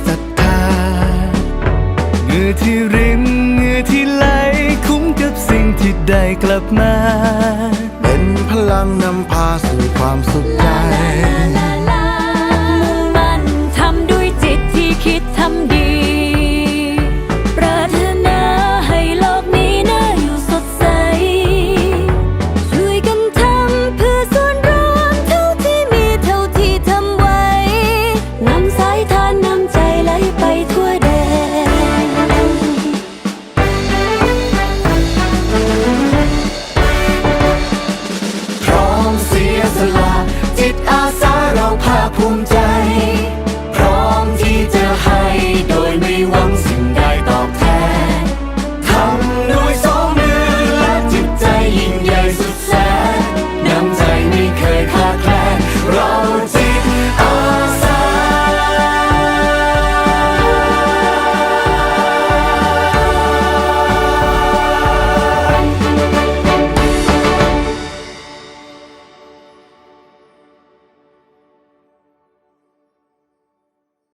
เหงื่ อที่รินเหงื่อที่ไหลคุ้มกับสิ่งที่ได้กลับมา เป็นพลังนำพาสู่ความสุขใจ มุ่งมั่นทำด้วยจิตที่คิดทำดี Media.de